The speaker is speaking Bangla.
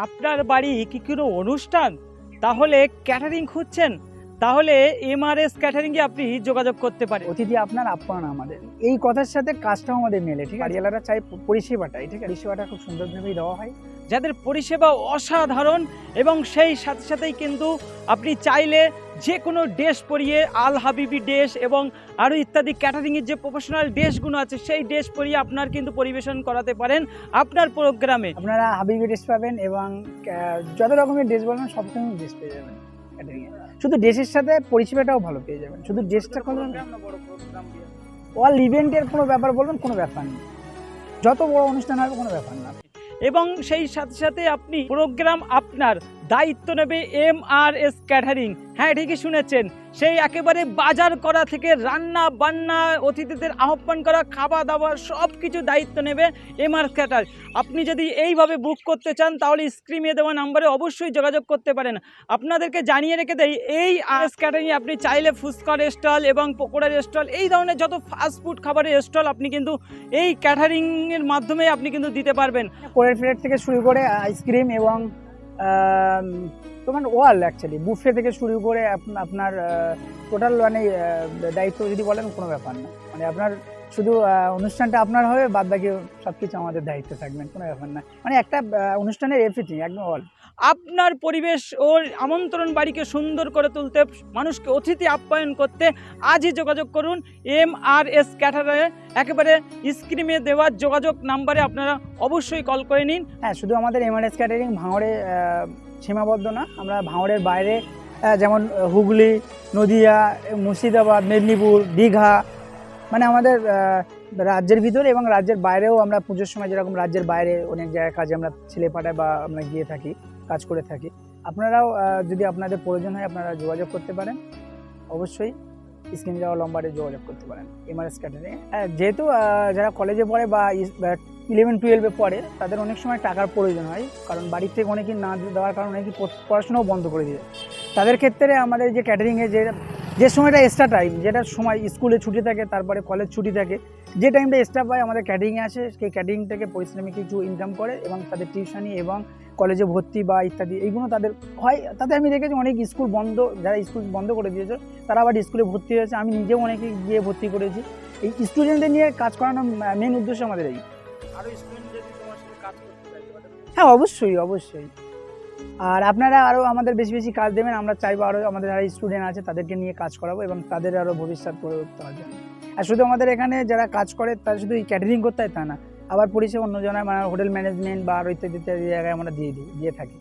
আপনার বাড়ি কি কোনো অনুষ্ঠান? তাহলে ক্যাটারিং খুঁজছেন? তাহলে এমআরএস ক্যাটারিংয়ে আপনি যোগাযোগ করতে পারেন। অতিথি আপনার আপ্যায়ন আমাদের। এই কথার সাথে কাজটাও আমাদের মেলে ঠিক আছে? বাড়িওয়ালারা চাই পরিষেবাটাই ঠিক আছে? পরিষেবাটা খুব সুন্দরভাবেই দেওয়া হয়। যাদের পরিষেবা অসাধারণ এবং সেই সাথে সাথেই কিন্তু আপনি চাইলে যে কোনো ড্রেস পরিয়ে আল হাবিবি ড্রেস এবং আরও ইত্যাদি ক্যাটারিংয়ের যে প্রফেশনাল ড্রেসগুলো আছে সেই ড্রেস পরিয়ে আপনার কিন্তু পরিবেশন করাতে পারেন আপনার প্রোগ্রামে। আপনারা হাবিবি ড্রেস পাবেন এবং যত রকমের ড্রেস বলবেন সব রকমের ড্রেস পেয়ে যাবেন। শুধু ড্রেসের সাথে পরিষেবাটাও ভালো পেয়ে যাবেন। শুধু ড্রেসটা কোনো অল ইভেন্টের কোনো ব্যাপার বলবেন কোনো ব্যাপার নেই। যত বড় অনুষ্ঠান হবে কোনো ব্যাপার না। এবং সেই সাথে সাথে আপনি প্রোগ্রাম আপনার দায়িত্ব নেবে এম আর এস ক্যাটারিং। হ্যাঁ ঠিকই শুনেছেন। সেই একেবারে বাজার করা থেকে রান্না বান্না, অতিথিদের আহ্বান করা খাওয়া দাওয়া সব কিছু দায়িত্ব নেবে এম আর ক্যাটার। আপনি যদি এইভাবে বুক করতে চান, তাহলে স্ক্রিনে দেওয়া নাম্বারে অবশ্যই যোগাযোগ করতে পারেন। আপনাদেরকে জানিয়ে রেখে দেই, এই আর এস ক্যাটারিংয়ে আপনি চাইলে ফুচকার স্টল এবং পকোড়ার স্টল এই ধরনের যত ফাস্ট ফুড খাবারের স্টল আপনি কিন্তু এই ক্যাটারিংয়ের মাধ্যমে আপনি কিন্তু দিতে পারবেন। কোরের প্লেট থেকে শুরু করে আইসক্রিম এবং তোমার ওয়াল অ্যাকচুয়ালি বুফে থেকে শুরু করে আপনার টোটাল মানে দায়িত্ব যদি বলেন কোনো ব্যাপার না। মানে আপনার শুধু অনুষ্ঠানটা আপনার হবে বাদ বাকি সব কিছু আমাদের দায়িত্ব থাকবেন কোনো ব্যাপার না। মানে একটা অনুষ্ঠানের এভরিথিং একদম অল আপনার পরিবেশ ও আমন্ত্রণ বাড়িকে সুন্দর করে তুলতে মানুষকে অতিথি আপ্যায়ন করতে আজই যোগাযোগ করুন। এম আর এস ক্যাটারে একেবারে স্ক্রিনে দেওয়া যোগাযোগ নাম্বারে আপনারা অবশ্যই কল করে নিন। হ্যাঁ শুধু আমাদের এম আর এস ক্যাটারিং ভাঙড়ে সীমাবদ্ধ না আমরা ভাঙড়ের বাইরে যেমন হুগলি নদিয়া মুর্শিদাবাদ মেদিনীপুর দীঘা মানে আমাদের রাজ্যের ভিতরে এবং রাজ্যের বাইরেও আমরা পুজোর সময় যেরকম রাজ্যের বাইরে অনেক জায়গায় কাজে আমরা ছেলে পাঠাই বা আমরা গিয়ে থাকি, কাজ করে থাকি। আপনারাও যদি আপনাদের প্রয়োজন হয় আপনারা যোগাযোগ করতে পারেন। অবশ্যই স্ক্রিনে যাওয়া লম্বারে যোগাযোগ করতে পারেন, এমআরএস ক্যাটারিং যেহেতু যারা কলেজে পড়ে বা ইলেভেন টুয়েলভে পড়ে, তাদের অনেক সময় টাকার প্রয়োজন হয়। কারণ বাড়ির থেকে অনেকেই না দেওয়ার কারণে অনেকেই পড়- পড়াশোনাও বন্ধ করে দিয়ে তাদের ক্ষেত্রে আমাদের যে ক্যাটারিংয়ে যে যে সময়টা এক্সট্রা টাইম যেটা সময় স্কুলে ছুটি থাকে তারপরে কলেজ ছুটি থাকে যে টাইমটা এক্সট্রা পায় আমাদের ক্যাটারিংয়ে আসে সেই ক্যাটারিং থেকে পরিশ্রমিক কিছু ইনকাম করে এবং তাদের টিউশনি এবং কলেজে ভর্তি বা ইত্যাদি এইগুলো তাদের হয়। তাতে আমি দেখেছি অনেক স্কুল বন্ধ যারা স্কুল বন্ধ করে দিয়েছে তারা আবার স্কুলে ভর্তি হয়েছে। আমি নিজেও অনেকে গিয়ে ভর্তি করেছি। এই স্টুডেন্টদের নিয়ে কাজ করানোর মেন উদ্দেশ্য আমাদের এই। হ্যাঁ অবশ্যই অবশ্যই। আর আপনারা আরও আমাদের বেশি বেশি কাজ দেবেন, আমরা চাইব আরও আমাদের যারা স্টুডেন্ট আছে তাদেরকে নিয়ে কাজ করাবো এবং তাদের আরও ভবিষ্যৎ করে উঠতে হবে। আর শুধু আমাদের এখানে যারা কাজ করে তারা শুধু ক্যাটারিং করতে হয় তা না, আবার পরিষেবা অন্য জনায় মানে হোটেল ম্যানেজমেন্ট বা আরও ইত্যাদি ইত্যাদি জায়গায় আমরা দিয়ে দিই, দিয়ে থাকি।